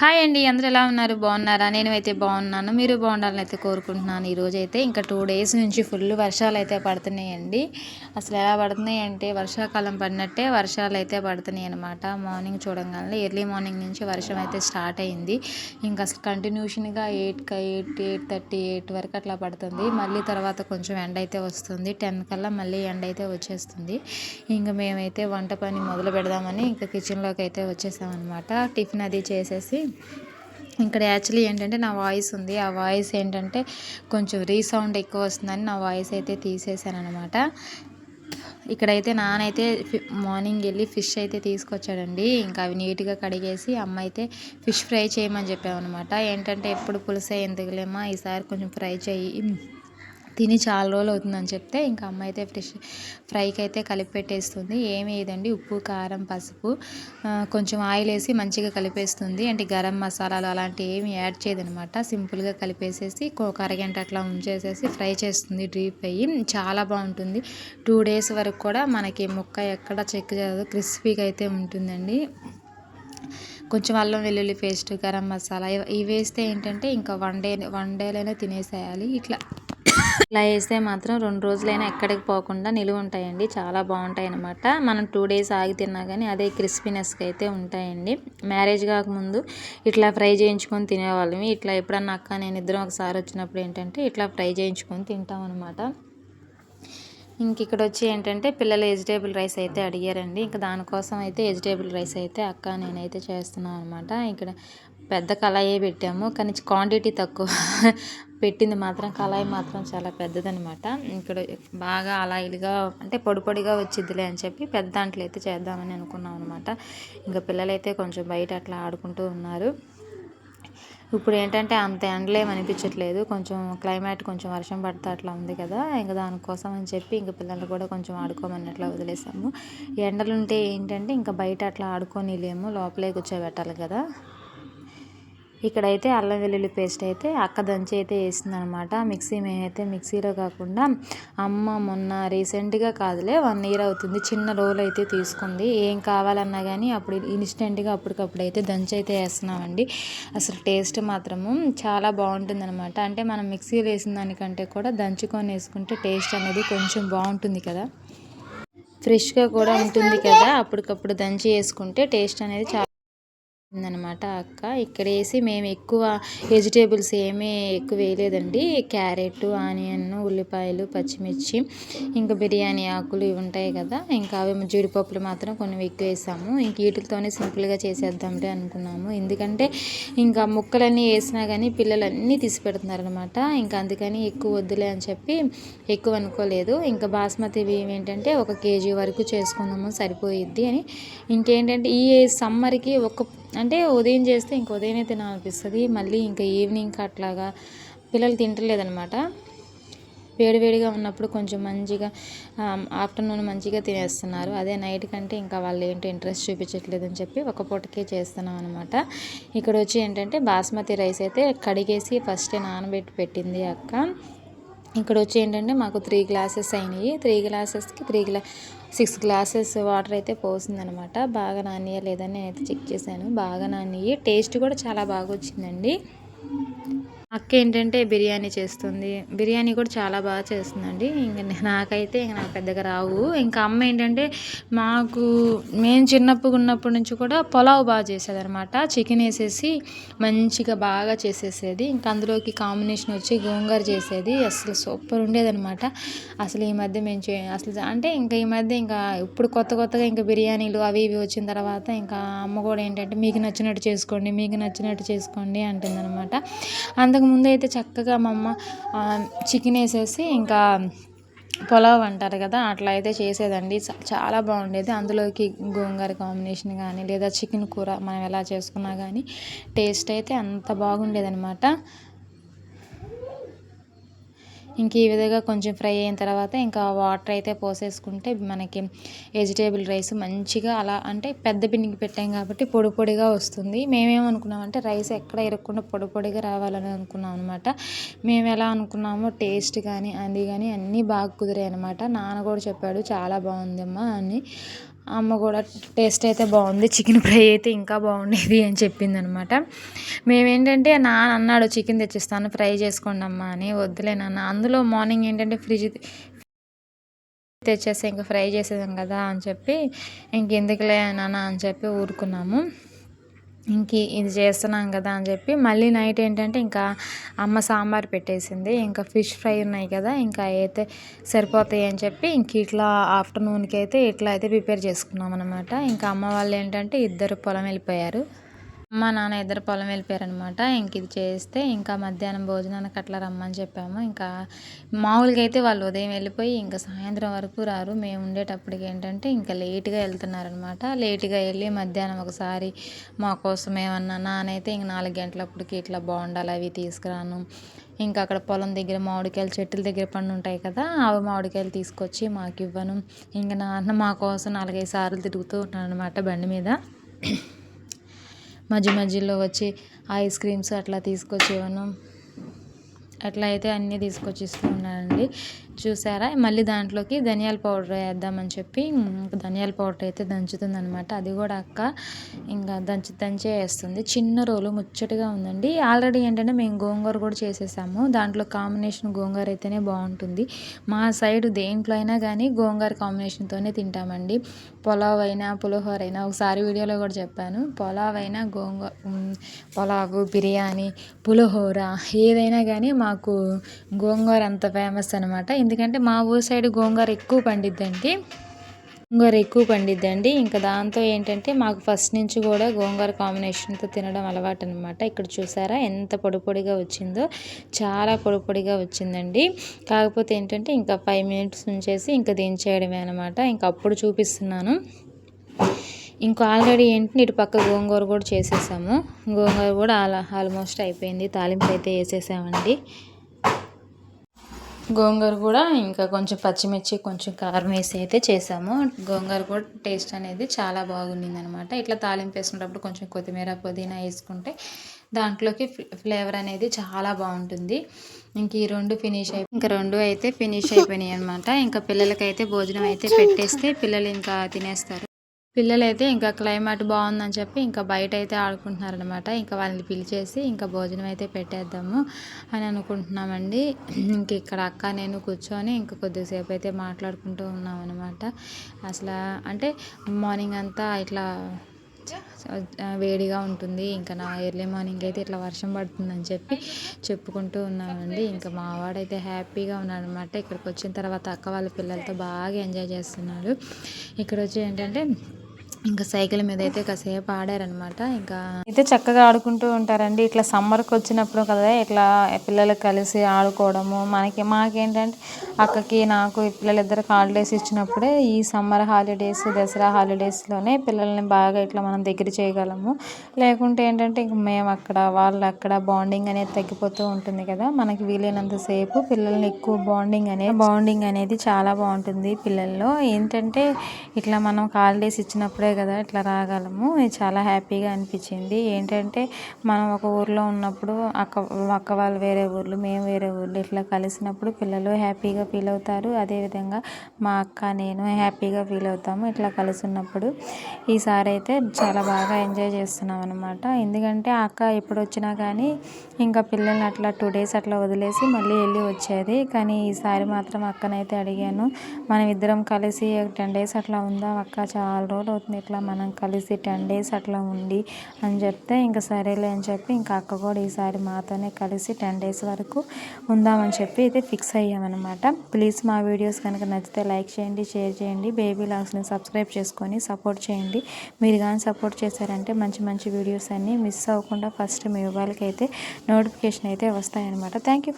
Hi అండి అందరూ ఎలా ఉన్నారు? బాగున్నారా? నేను అయితే బాగున్నాను. మీరు బాగుండాలని అయితే కోరుకుంటున్నాను. ఈరోజు అయితే ఇంకా టూ డేస్ నుంచి ఫుల్ వర్షాలు అయితే పడుతున్నాయండి. అసలు ఎలా పడుతున్నాయి అంటే వర్షాకాలం పడినట్టే వర్షాలు అయితే పడుతున్నాయి అనమాట మార్నింగ్ చూడగానే ఎర్లీ మార్నింగ్ నుంచి వర్షం అయితే స్టార్ట్ అయింది. ఇంకా అసలు కంటిన్యూషన్గా eight eight eight thirty eight వరకు అట్లా పడుతుంది. మళ్ళీ తర్వాత కొంచెం ఎండ అయితే వస్తుంది. టెన్ కల్లా మళ్ళీ ఎండ అయితే వచ్చేస్తుంది. ఇంకా మేమైతే వంట పని మొదలు పెడదామని ఇంకా కిచెన్లోకి అయితే వచ్చేసామన్నమాట. టిఫిన్ అది చేసేసి ఇక్కడ యాక్చువల్లీ ఏంటంటే నా వాయిస్ ఉంది. ఆ వాయిస్ ఏంటంటే కొంచెం రీసౌండ్ ఎక్కువ వస్తుందని నా వాయిస్ అయితే తీసేసాను అనమాట ఇక్కడైతే నానైతే మార్నింగ్ వెళ్ళి ఫిష్ అయితే తీసుకొచ్చాడండి. ఇంకా అవి నీట్గా కడిగేసి అమ్మ అయితే ఫిష్ ఫ్రై చేయమని చెప్పామన్నమాట. ఏంటంటే ఎప్పుడు పులిసే ఎందుకులేమా ఈసారి కొంచెం ఫ్రై చేయి. తిని చాలా రోజులు అవుతుందని చెప్తే ఇంకా అమ్మ అయితే ఫ్రెష్ ఫ్రైకి అయితే కలిపి పెట్టేస్తుంది. ఏమి వేయదండి ఉప్పు కారం పసుపు కొంచెం ఆయిల్ వేసి మంచిగా కలిపేస్తుంది. అంటే గరం మసాలాలు అలాంటివి ఏమి యాడ్ చేయదనమాట సింపుల్గా కలిపేసేసి ఒక అరగంట అట్లా ఉంచేసేసి ఫ్రై చేస్తుంది డీప్ అయ్యి చాలా బాగుంటుంది. టూ డేస్ వరకు కూడా మనకి ముక్క ఎక్కడ చెక్ చేయదు క్రిస్పీగా అయితే ఉంటుందండి. కొంచెం అల్లం వెల్లుల్లి పేస్ట్ గరం మసాలా ఇవి వేస్తే ఏంటంటే ఇంకా వన్ డే వన్ డేలైనా తినేసేయాలి. ఇట్లా ఇలా వేస్తే మాత్రం రెండు రోజులైనా ఎక్కడికి పోకుండా నిలువ ఉంటాయండి. చాలా బాగుంటాయి అనమాట మనం టూ డేస్ ఆగి తిన్నా కానీ అదే క్రిస్పీనెస్కి అయితే ఉంటాయండి. మ్యారేజ్ కాకముందు ఇట్లా ఫ్రై చేయించుకొని తినేవాళ్ళమి ఇట్లా ఎప్పుడన్నా అక్క నేను ఇద్దరం ఒకసారి వచ్చినప్పుడు ఏంటంటే ఇట్లా ఫ్రై చేయించుకొని తింటాం అనమాట ఇంక ఇక్కడ వచ్చి ఏంటంటే పిల్లలు వెజిటేబుల్ రైస్ అయితే అడిగారండి. ఇంకా దానికోసం అయితే వెజిటేబుల్ రైస్ అయితే అక్క నేనైతే చేస్తున్నాను అనమాట ఇక్కడ పెద్ద కళాయే పెట్టాము. కానీ క్వాంటిటీ తక్కువ. పెట్టింది మాత్రం కళాయి మాత్రం చాలా పెద్దదనమాట. ఇక్కడ బాగా అలా ఇదిగా అంటే పొడి పొడిగా వచ్చిద్దిలే అని చెప్పి పెద్ద దాంట్లో అయితే చేద్దామని అనుకున్నాం అనమాట ఇంకా పిల్లలైతే కొంచెం బయట అట్లా ఆడుకుంటూ ఉన్నారు. ఇప్పుడు ఏంటంటే అంత ఎండలేం అనిపించట్లేదు. కొంచెం క్లైమేట్ కొంచెం వర్షం పడితే అట్లా ఉంది కదా ఇంకా దానికోసం అని చెప్పి ఇంకా పిల్లలు కూడా కొంచెం ఆడుకోమని అట్లా వదిలేసాము. ఎండలుంటే ఏంటంటే ఇంకా బయట అట్లా ఆడుకొని లేము లోపలే కూర్చోబెట్టాలి కదా. ఇక్కడైతే అల్లం వెల్లుల్లి పేస్ట్ అయితే అక్క దంచి అయితే వేసింది అనమాట మిక్సీ మేమైతే మిక్సీలో కాకుండా అమ్మ మొన్న రీసెంట్గా కాదులే వన్ ఇయర్ అవుతుంది చిన్న రోల్ అయితే తీసుకుంది. ఏం కావాలన్నా కానీ అప్పుడు ఇన్స్టెంట్గా అప్పటికప్పుడు అయితే దంచి అయితే వేస్తున్నామండి. అసలు టేస్ట్ మాత్రము చాలా బాగుంటుంది అనమాట అంటే మనం మిక్సీలో వేసిన దానికంటే కూడా దంచుకొని వేసుకుంటే టేస్ట్ అనేది కొంచెం బాగుంటుంది కదా. ఫ్రెష్గా కూడా ఉంటుంది కదా అప్పటికప్పుడు దంచి వేసుకుంటే టేస్ట్ అనేది చాలా అనమాట అక్క. ఇక్కడ వేసి మేము ఎక్కువ వెజిటేబుల్స్ ఏమీ ఎక్కువ వేయలేదండి. క్యారెట్ ఆనియన్ ఉల్లిపాయలు పచ్చిమిర్చి ఇంకా బిర్యానీ ఆకులు ఇవి ఉంటాయి కదా. ఇంకా అవి జీడిపప్పులు మాత్రం కొన్ని ఎక్కువ వేసాము. ఇంక వీటితోనే సింపుల్గా చేసేద్దాంలే అనుకున్నాము. ఎందుకంటే ఇంకా ముక్కలన్నీ వేసినా కానీ పిల్లలు అన్నీ తీసి పెడుతున్నారనమాట ఇంకా అందుకని ఎక్కువ వద్దులే అని చెప్పి ఎక్కువ అనుకోలేదు. ఇంకా బాస్మతి బియ్యం ఏంటంటే ఒక కేజీ వరకు చేసుకుందాము సరిపోయిద్ది అని. ఇంకేంటంటే ఈ సమ్మర్కి ఒక అంటే ఉదయం చేస్తే ఇంక ఉదయమే తినాలనిపిస్తుంది మళ్ళీ ఇంకా ఈవినింగ్ అట్లాగా పిల్లలు తింటలేదనమాట వేడివేడిగా ఉన్నప్పుడు కొంచెం మంచిగా ఆఫ్టర్నూన్ మంచిగా తినేస్తున్నారు. అదే నైట్ కంటే ఇంకా వాళ్ళు ఏంటో ఇంట్రెస్ట్ చూపించట్లేదని చెప్పి ఒక పూటకే చేస్తున్నాం అనమాట ఇక్కడ వచ్చి ఏంటంటే బాస్మతి రైస్ అయితే కడిగేసి ఫస్టే నానబెట్టి పెట్టింది అక్క. ఇక్కడ వచ్చి ఏంటంటే మాకు త్రీ గ్లాసెస్ అయినాయి. త్రీ గ్లాసెస్కి త్రీ గ్లా సిక్స్ గ్లాసెస్ వాటర్ అయితే పోసిందనమాట. బాగా నానియా లేదని నేనైతే చెక్ చేశాను. బాగా నానియి టేస్ట్ కూడా చాలా బాగా వచ్చిందండి. అక్క ఏంటంటే బిర్యానీ చేస్తుంది. బిర్యానీ కూడా చాలా బాగా చేస్తుందండి. ఇంక నాకైతే ఇంక నాకు పెద్దగా రావు. ఇంకా అమ్మ ఏంటంటే మాకు మేము చిన్నప్పుడు ఉన్నప్పటి నుంచి కూడా పులావ్ బాగా చేసేది అనమాట చికెన్ వేసేసి మంచిగా బాగా చేసేసేది. ఇంకా అందులోకి కాంబినేషన్ వచ్చి గోంగూర చేసేది. అసలు సూపర్ ఉండేదనమాట అసలు ఈ మధ్య మేము చే అసలు అంటే ఇంకా ఈ మధ్య ఇంకా ఇప్పుడు కొత్త కొత్తగా ఇంకా బిర్యానీలు అవి ఇవి వచ్చిన తర్వాత ఇంకా అమ్మ కూడా ఏంటంటే మీకు నచ్చినట్టు చేసుకోండి మీకు నచ్చినట్టు చేసుకోండి అంటుందన్నమాట. అందుకు అంతకు ముందు అయితే చక్కగా మా అమ్మ చికెన్ వేసేసి ఇంకా పులావ్ అంటారు కదా అట్లా అయితే చేసేదండి. చాలా బాగుండేది. అందులోకి గోంగూర కాంబినేషన్ కానీ లేదా చికెన్ కూర మనం ఎలా చేసుకున్నా కానీ టేస్ట్ అయితే అంత బాగుండేది అనమాట ఇంక ఈ విధంగా కొంచెం ఫ్రై అయిన తర్వాత ఇంకా వాటర్ అయితే పోసేసుకుంటే మనకి వెజిటేబుల్ రైస్ మంచిగా అలా అంటే పెద్ద పిండికి పెట్టాం కాబట్టి పొడి పొడిగా వస్తుంది. మేమేమనుకున్నామంటే రైస్ ఎక్కడ ఇరగకుండా పొడి పొడిగా రావాలని అనుకున్నాం అనమాట మేము ఎలా అనుకున్నామో టేస్ట్ కానీ అది కానీ అన్నీ బాగా కుదిరాయి అనమాట నాన్న కూడా చెప్పాడు చాలా బాగుందమ్మా అని. అమ్మ కూడా టేస్ట్ అయితే బాగుంది. చికెన్ ఫ్రై అయితే ఇంకా బాగుండేది అని చెప్పింది అనమాట మేమేంటంటే నాన్న అన్నాడు చికెన్ తెచ్చిస్తాను ఫ్రై చేసుకోండి అమ్మ అని. వద్దులే నాన్న అందులో మార్నింగ్ ఏంటంటే ఫ్రిడ్జ్ తెచ్చేసి ఇంకా ఫ్రై చేసేదాం కదా అని చెప్పి ఇంకెందుకులే నాన్న అని చెప్పి ఊరుకున్నాము. ఇంక ఇది చేస్తున్నాం కదా అని చెప్పి మళ్ళీ నైట్ ఏంటంటే ఇంకా అమ్మ సాంబార్ పెట్టేసింది. ఇంకా ఫిష్ ఫ్రై ఉన్నాయి కదా ఇంకా అయితే సరిపోతాయి అని చెప్పి ఇంక ఇట్లా ఆఫ్టర్నూన్కి అయితే ఇట్లా అయితే ప్రిపేర్ చేసుకున్నాం అనమాట ఇంకా అమ్మ వాళ్ళు ఏంటంటే ఇద్దరు పొలం వెళ్ళిపోయారు. మా నాన్న ఇద్దరు పొలం వెళ్ళిపోయారనమాట ఇంక ఇది చేస్తే ఇంకా మధ్యాహ్నం భోజనానికి అట్లా రమ్మని చెప్పాము. ఇంకా మామూలుగా అయితే వాళ్ళు ఉదయం వెళ్ళిపోయి ఇంకా సాయంత్రం వరకు రారు. మేము ఉండేటప్పటికి ఏంటంటే ఇంకా లేట్గా వెళ్తున్నారనమాట లేట్గా వెళ్ళి మధ్యాహ్నం ఒకసారి మా కోసం ఏమన్నా నానైతే ఇంక నాలుగు గంటలప్పటికి ఇట్లా బాగుండాలి అవి తీసుకురాను. ఇంకా అక్కడ పొలం దగ్గర మామిడికాయలు చెట్టుల దగ్గర పండు ఉంటాయి కదా అవి మామిడికాయలు తీసుకొచ్చి మాకు ఇవ్వను ఇంకా నాన్న మా కోసం నాలుగైదు సార్లు తిరుగుతూ ఉంటాను అనమాట బండి మీద. మధ్య మధ్యలో వచ్చి ఐస్ క్రీమ్స్ అట్లా తీసుకొచ్చి అట్లా అయితే అన్నీ తీసుకొచ్చి ఇస్తూ ఉన్నానండి చూసారా? మళ్ళీ దాంట్లోకి ధనియాల పౌడర్ వేద్దామని చెప్పి ధనియాల పౌడర్ అయితే దంచుతుంది అనమాట అది కూడా అక్క ఇంకా దంచి దంచే వేస్తుంది. చిన్న రోలు ముచ్చటగా ఉందండి. ఆల్రెడీ ఏంటంటే మేము గోంగూర కూడా చేసేసాము. దాంట్లో కాంబినేషన్ గోంగూర అయితేనే బాగుంటుంది. మా సైడ్ దేంట్లో అయినా కానీ గోంగూర కాంబినేషన్తోనే తింటామండి. పులావ్ అయినా పులిహోర అయినా ఒకసారి వీడియోలో కూడా చెప్పాను. పులావ్ అయినా గోంగూర పులావు బిర్యానీ పులిహోర ఏదైనా కానీ మాకు గోంగూర అంత ఫేమస్ అనమాట ఎందుకంటే మా ఊరు సైడ్ గోంగూర ఎక్కువ పండిద్దండి. గోంగూర ఎక్కువ పండిద్దండి. ఇంకా దాంతో ఏంటంటే మాకు ఫస్ట్ నుంచి కూడా గోంగూర కాంబినేషన్తో తినడం అలవాటు అనమాట ఇక్కడ చూసారా ఎంత పొడి పొడిగా వచ్చిందో. చాలా పొడి పొడిగా వచ్చిందండి. కాకపోతే ఏంటంటే ఇంకా ఫైవ్ మినిట్స్ ఉంచేసి ఇంకా దించేయడమే అనమాట ఇంకా అప్పుడు చూపిస్తున్నాను. ఇంకా ఆల్రెడీ ఏంటంటే ఇటు పక్క గోంగూర కూడా చేసేసాము. గోంగూర కూడా అలా ఆల్మోస్ట్ అయిపోయింది. తాలింపు అయితే వేసేసామండి. గోంగూర కూడా ఇంకా కొంచెం పచ్చిమిర్చి కొంచెం కారం వేసి అయితే చేసాము. గోంగూర కూడా టేస్ట్ అనేది చాలా బాగుండింది అనమాట ఇట్లా తాలింపు వేసుకునేటప్పుడు కొంచెం కొత్తిమీర పుదీనా వేసుకుంటే దాంట్లోకి ఫ్లేవర్ అనేది చాలా బాగుంటుంది. ఇంక ఈ రెండు ఫినిష్ అయిపోయి ఇంకా రెండు అయితే ఫినిష్ అయిపోయినాయి అనమాట ఇంకా పిల్లలకైతే భోజనం అయితే పెట్టేస్తే పిల్లలు ఇంకా తినేస్తారు. పిల్లలైతే ఇంకా క్లైమేట్ బాగుందని చెప్పి ఇంకా బయట అయితే ఆడుకుంటున్నారనమాట ఇంకా వాళ్ళని పిలిచేసి ఇంకా భోజనం అయితే పెట్టేద్దాము అని అనుకుంటున్నామండి. ఇంక ఇక్కడ అక్క నేను కూర్చొని ఇంకా కొద్దిసేపు అయితే మాట్లాడుకుంటూ ఉన్నాం అనమాట అసలు అంటే మార్నింగ్ అంతా ఇట్లా వేడిగా ఉంటుంది. ఇంకా నా ఎర్లీ మార్నింగ్ అయితే ఇట్లా వర్షం పడుతుందని చెప్పి చెప్పుకుంటూ ఉన్నామండి. ఇంకా మా వాడైతే హ్యాపీగా ఉన్నాడు అనమాట ఇక్కడికి వచ్చిన తర్వాత అక్క వాళ్ళ పిల్లలతో బాగా ఎంజాయ్ చేస్తున్నాడు ఇక్కడ వచ్చి ఏంటంటే ఇంకా సైకిల్ మీద అయితే కాసేపు ఆడారనమాట ఇంకా అయితే చక్కగా ఆడుకుంటూ ఉంటారండి. ఇట్లా సమ్మర్కి వచ్చినప్పుడు కదా ఇట్లా పిల్లలు కలిసి ఆడుకోవడము. మనకి మాకేంటంటే అక్కకి నాకు పిల్లలిద్దరికి హాలిడేస్ ఇచ్చినప్పుడే ఈ సమ్మర్ హాలిడేస్ దసరా హాలిడేస్లోనే పిల్లల్ని బాగా ఇట్లా మనం దగ్గర చేయగలము. లేకుంటే ఏంటంటే ఇంక మేము అక్కడ వాళ్ళు అక్కడ బాండింగ్ అనేది తగ్గిపోతూ ఉంటుంది కదా. మనకి వీలైనంతసేపు పిల్లల్ని ఎక్కువ బాండింగ్ అనేది బాండింగ్ అనేది చాలా బాగుంటుంది పిల్లల్లో. ఏంటంటే ఇట్లా మనం హాలిడేస్ ఇచ్చినప్పుడే కదా ఇట్లా రాగలము. చాలా హ్యాపీగా అనిపించింది. ఏంటంటే మనం ఒక ఊర్లో ఉన్నప్పుడు అక్క అక్క వాళ్ళు వేరే ఊర్లు మేము వేరే ఊర్లు ఇట్లా కలిసినప్పుడు పిల్లలు హ్యాపీగా ఫీల్ అవుతారు. అదేవిధంగా మా అక్క నేను హ్యాపీగా ఫీల్ అవుతాము ఇట్లా కలిసి ఉన్నప్పుడు ఈసారి అయితే చాలా బాగా ఎంజాయ్ చేస్తున్నాం అనమాట ఎందుకంటే అక్క ఎప్పుడు వచ్చినా కానీ ఇంకా పిల్లల్ని అట్లా టూ డేస్ అట్లా వదిలేసి మళ్ళీ వెళ్ళి వచ్చేది. కానీ ఈసారి మాత్రం అక్కనైతే అడిగాను మనం ఇద్దరం కలిసి టెన్ డేస్ అట్లా ఉందా అక్క చాలా రోజులు అవుతుంది అట్లా మనం కలిసి టెన్ డేస్ అట్లా ఉండి అని చెప్తే ఇంకా సరేలే అని చెప్పి ఇంకా అక్క కూడా ఈసారి మాతోనే కలిసి టెన్ డేస్ వరకు ఉందామని చెప్పి అయితే ఫిక్స్ అయ్యామన్నమాట. ప్లీజ్ మా వీడియోస్ కనుక నచ్చితే లైక్ చేయండి షేర్ చేయండి బేబీ లాగ్స్ని సబ్స్క్రైబ్ చేసుకొని సపోర్ట్ చేయండి. మీరు కానీ సపోర్ట్ చేశారంటే మంచి మంచి వీడియోస్ అన్నీ మిస్ అవ్వకుండా ఫస్ట్ మీ మొబైల్కి అయితే నోటిఫికేషన్ అయితే వస్తాయన్నమాట. Thank you